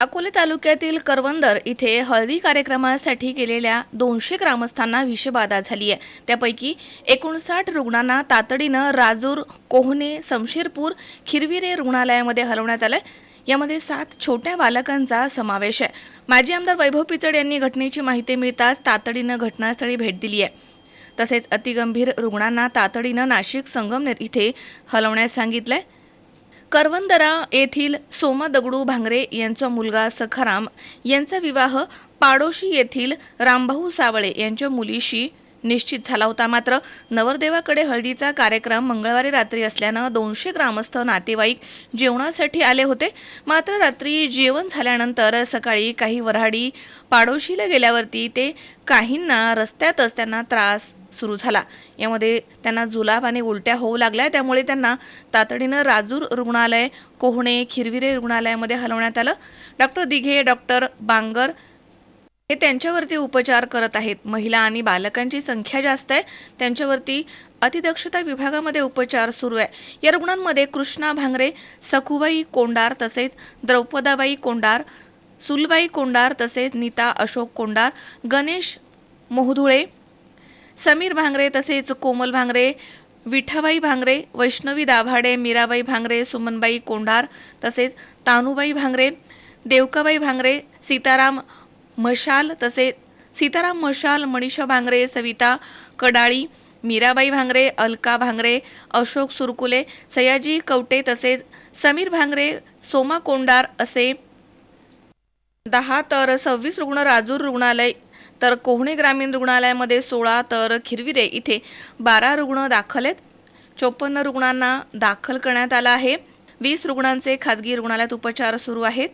अकोले तालुक्यातील करवंदर इथे हळदी कार्यक्रमासाठी गेलेल्या दोनशे ग्रामस्थांना विषबाधा झाली आहे. त्यापैकी एकोणसाठ रुग्णांना तातडीनं राजूर कोहणे समशेरपूर खिरविरे रुग्णालयामध्ये हलवण्यात आलं यामध्ये सात छोट्या बालकांचा समावेश आहे. माजी आमदार वैभव पिचड यांनी घटनेची माहिती मिळताच तातडीनं घटनास्थळी भेट दिली आहे. तसेच अतिगंभीर रुग्णांना तातडीनं नाशिक संगमनेर इथे हलवण्यास सांगितलं आहे करवंदरा येथील सोमा दगडू भांगरे यांचा मुलगा सखाराम यांचा विवाह पाडोशी येथील रामभाऊ सावळे यांच्या मुलीशी निश्चित झाला होता. मात्र नवरदेवाकडे हळदीचा कार्यक्रम मंगळवारी रात्री असल्यानं दोनशे ग्रामस्थ नातेवाईक जेवणासाठी आले होते. मात्र रात्री जेवण झाल्यानंतर सकाळी काही वऱ्हाडी पाडोशीला गेल्यावरती ते काहींना रस्त्यातच त्यांना त्रास सुरू झाला. यामध्ये त्यांना जुलाब आणि उलट्या होऊ लागल्या. त्यामुळे त्यांना तातडीनं राजूर रुग्णालय कोहणे खिरविरे रुग्णालयामध्ये हलवण्यात आलं. डॉक्टर दिघे डॉक्टर बांगर हे त्यांच्यावरती उपचार करत आहेत. महिला आणि बालकांची संख्या जास्त आहे. त्यांच्यावरती अतिदक्षता विभागामध्ये उपचार सुरू आहे. या रुग्णांमध्ये कृष्णा भांगरे सखुबाई कोंडार तसेच द्रौपदाबाई कोंडार सुलबाई कोंडार तसेच नीता अशोक कोंडार गणेश मोहधुळे समीर भांगरे तसेच कोमल भांगरे विठाबाई भांगरे वैष्णवी दाभाडे मीराबाई भांगरे सुमनबाई कोंडार तसेच तानुबाई भांगरे देवकाबाई भांगरे सीताराम मशाल तसेच सीताराम मशाल मनीषा भांगरे सविता कडाळी मीराबाई भांगरे अलका भांगरे अशोक सुरकुले सयाजी कवटे तसेच समीर भांगरे सोमा कोंडार असे दहा तर सव्वीस रुग्ण राजूर रुग्णालय तर कोहणे ग्रामीण रुग्णालयामध्ये सोळा तर खिरविरे इथे बारा रुग्ण दाखल आहेत. चोपन्न रुग्णांना दाखल करण्यात आलं आहे. वीस रुग्णांचे खाजगी रुग्णालयात उपचार सुरू आहेत.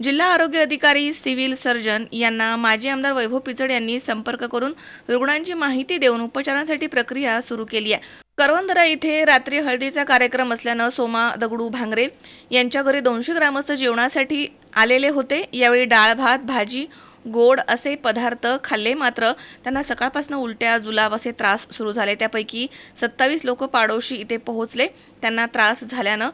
जिल्हा आरोग्य अधिकारी सिव्हिल सर्जन यांना माजी आमदार वैभव पिचड यांनी संपर्क करून रुग्णांची माहिती देऊन उपचारांसाठी प्रक्रिया सुरू केली आहे. करवंदरा इथे रात्री हळदीचा कार्यक्रम असल्यानं सोमा दगडू भांगरे यांच्या घरी दोनशे ग्रामस्थ जेवणासाठी आलेले होते. यावेळी डाळ भात भाजी गोड असे पदार्थ खाल्ले मात्र त्यांना सकाळपासून उलट्या जुलाब असे त्रास सुरू झाले. त्यापैकी सत्तावीस लोक पाडोशी इथे पोहोचले. त्यांना त्रास झाल्यानं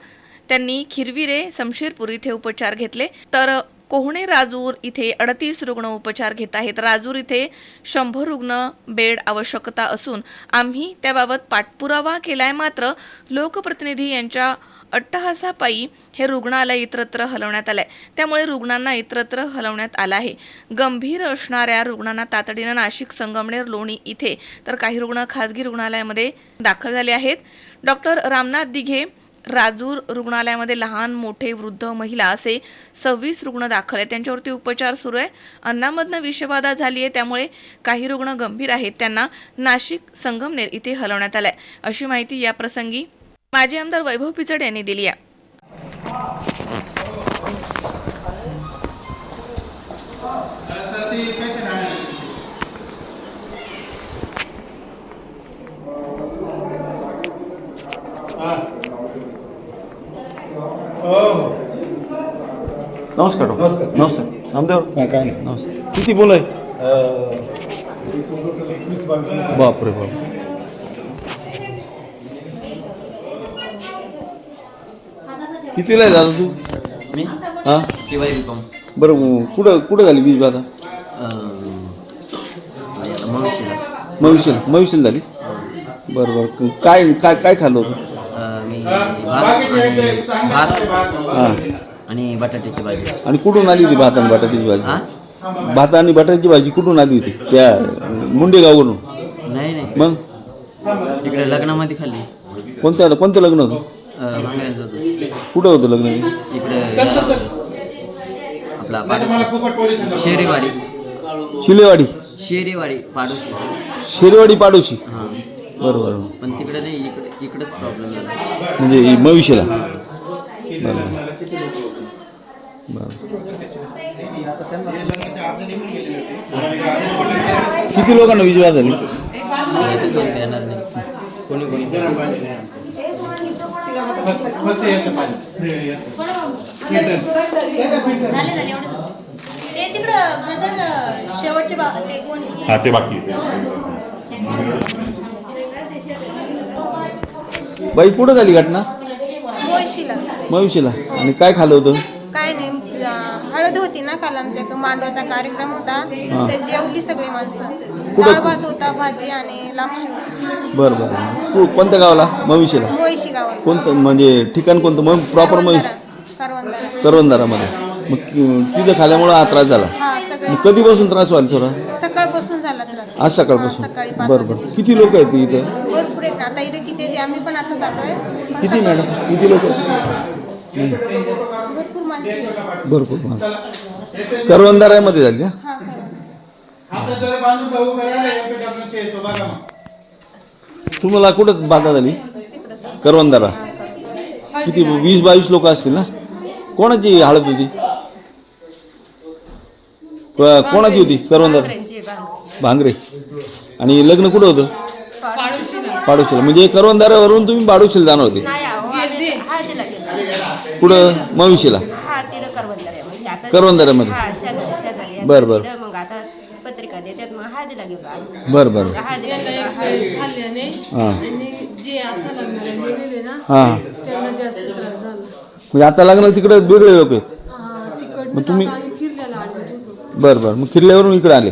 त्यांनी खिरविरे शमशेरपूर इथे उपचार घेतले. तर कोहणे राजूर इथे अडतीस रुग्ण उपचार घेत आहेत. राजूर इथे शंभर रुग्ण बेड आवश्यकता असून आम्ही त्याबाबत पाठपुरावा केलाय मात्र लोकप्रतिनिधी यांच्या अट्टहासापायी हे रुग्णालय इतरत्र हलवण्यात आलंय. त्यामुळे रुग्णांना इतरत्र हलवण्यात आलं आहे. गंभीर असणाऱ्या रुग्णांना तातडीनं नाशिक संगमनेर लोणी इथे तर काही रुग्ण खाजगी रुग्णालयामध्ये दाखल झाले आहेत. डॉक्टर रामनाथ दिघे राजूर रुग्णालयामध्ये लहान मोठे वृद्ध महिला असे सव्वीस रुग्ण दाखल आहेत. त्यांच्यावरती उपचार सुरू आहे. अन्नामधनं विषबाधा झाली आहे त्यामुळे काही रुग्ण गंभीर आहेत. त्यांना नाशिक संगमनेर इथे हलवण्यात आलंय. अशी माहिती या प्रसंगी माजी आमदार वैभव पिचड यांनी दिली आहे. नमस्कार डॉक्टर नमस्कार. नमस्कार. नामदेव. हा, काय नाही. नमस्कार. किती बोल आहे. बापरे बाप. कितीला आहे दादा तू? मी? हा? शिवाय बिकॉम बरं मग कुठं कुठं झाली बीज बाधा? मनुष्यला मविशील. मविशील. झाली? बरं बरं. क- काय काय काय खाल्लं होतं? मी भात आणि भात. हां. आणि बटाट्याची भाजी. आणि कुठून आली होती भात आणि बटाट्याची भाजी? हा? भात आणि बटाट्याची भाजी कुठून आली होती? त्या मुंडेगाववरून. नाही नाही. मग? तिकडे लग्नामध्ये खाल्ली. कोणत्या कोणतं लग्न होतं? अं, भांगऱ्यांचं होतं. कुठं होतं लग्न? इकडे याला होतं. आपला पाडोशी शेरीवाडी. शिलेवाडी. शेरीवाडी पाडोशी शेरवाडी पाडोशी. हां. बरं बरं पण तिकडे नाही इकडे इकडेच प्रॉब्लेम झाला. म्हणजे बरं किती लोकांना विजय झाली कोणी कोणी? हा ते बाकी. बाई कुठं झाली घटना? मविशीला आणि काय खाल्लं होतं? काय नाही अं, हळद होती ना काल आमच्या मांडवाचा कार्यक्रम होता. ते जेवली सगळी माणसं. कुठं? डाळ भात होता भाजी आणि लापशी. बरं बरं. कु- कोणत्या गावाला? मविशीला? मुळशी गावात कोणतं म्हणजे ठिकाण कोणतं? मग प्रॉपर मग करवंदारा करवंदारामध्ये. मग कि- तिथं खाल्यामुळं हा त्रास झाला. हा सगळे. मग कधीपासून त्रास व्हायला थोडा? सकाळपासून झाला त्रास. आज सकाळपासून. हा, सकाळी पाच बरं बरं. किती लोक आहेत इथं? भरपूर आहेत आता इथे किती आहेत आम्ही पण आता चाललोय पण किती सकाळ- मॅडम? किती लोक? भरपूर माणसं. भरपूर माणसं झाली ना हा तुम्हाला कुठं बाधा झाली करवंदारा. किती वीस बावीस लोक असतील ना? कोणाची हळद होती? कोणाची होती? करवंदार? भांगरे. आणि लग्न कुठं होतं? पाडोशीला. म्हणजे करवंदारावरून तुम्ही पाडोशीला जाणार होते. कुठं? मविशीला? हा म्हणजे आता हा शेजारी शेजारी. आहे. बरं, बरं. तिकडं मग आता पत्रिका देतात मग हळदीला. बरं बरं. हळदीला त्यांना गेलो. एक वेळेस खाल्ल्याने हां. आणि जे आता लग्नाला गेलेले ना हां. त्यांना जास्त त्रास झाला. म्हणजे आता लग्नाला तिकडे वेगळे लोक आहेत. हा तिकडनं मग तुम्ही- आता आम्ही किल्ल्याला आणत होतो बरं बरं. मग किल्ल्यावरून इकडे आले.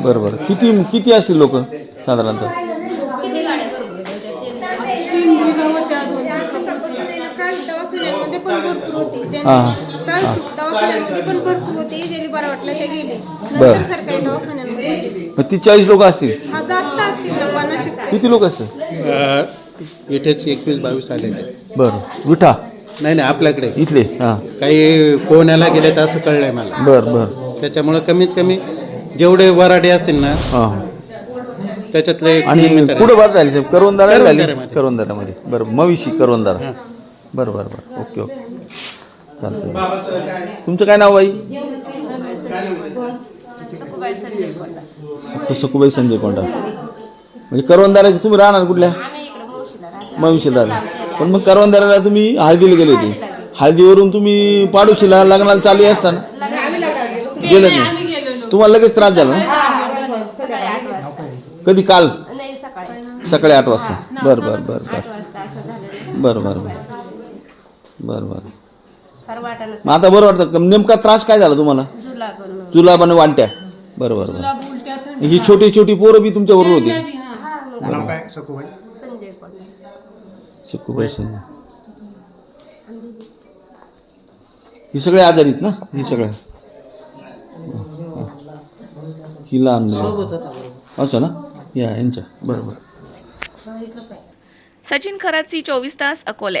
बरं बरं. किती किती असतील लोक साधारणतः? दवाखान्यांमध्ये पण भरपूर होते. हा. प्रायव्हेट दवाखान्यांमध्ये पण भरपूर होते ज्यांनी बरं वाटलं ते गेले. बरं. नंतर सरकारी दवाखान्यांमध्ये गेले. मग ती चाळीस लोक असतील? हा जास्त असतील. किती लोक असतील? इथेच एकवीस बावीस आलेले आहेत. बरं. विठा? नाही नाही आपल्याकडे. इथले? हां. काही पोहण्याला गेले तर असं कळलंय मला. बरं बरं. त्याच्यामुळे कमीत कमी जेवढे वराडे असतील ना हां त्याच्यातले आणि कुठं बात झाली साहेब करवंदारा झाली? बरं मविशी करवंदारा बरं बरं बरं ओके ओके. चालतं तुमचं काय नाव बाई? सखूबाई संजय बोलला. सकुबाई संजय कोंडा. म्हणजे करवंदाराचे तुम्ही राहणार कुठल्या? राहणार पण मग करवंदाराला तुम्ही हळदीला गेले होते. हळदीवरून तुम्ही पाडोशीला लग्नाला चालू असताना? गेलं नाही. तुम्हाला लगेच त्रास झाला कधी काल? सकाळी. आठ वाजता. बरं बरं बरं बरं. बरं बरं बरं. बरं बरं. फार वाटायला मग आता बरं वाटतं? नेमका त्रास काय झाला तुम्हाला? जुला पण चुला पण वाटत्या बरं बरं बरं. उलट्या ही छोटी छोटी पोरं बी तुमच्या बरोबर होती नाव काय? सखूबाई? संजय. सुखबाई ही सगळे आजारीत ना? ही सगळ्या ही लहान मुलं. असं ना? या यांच्या. बरोबर सचिन खराची चोवीस तास अकोले.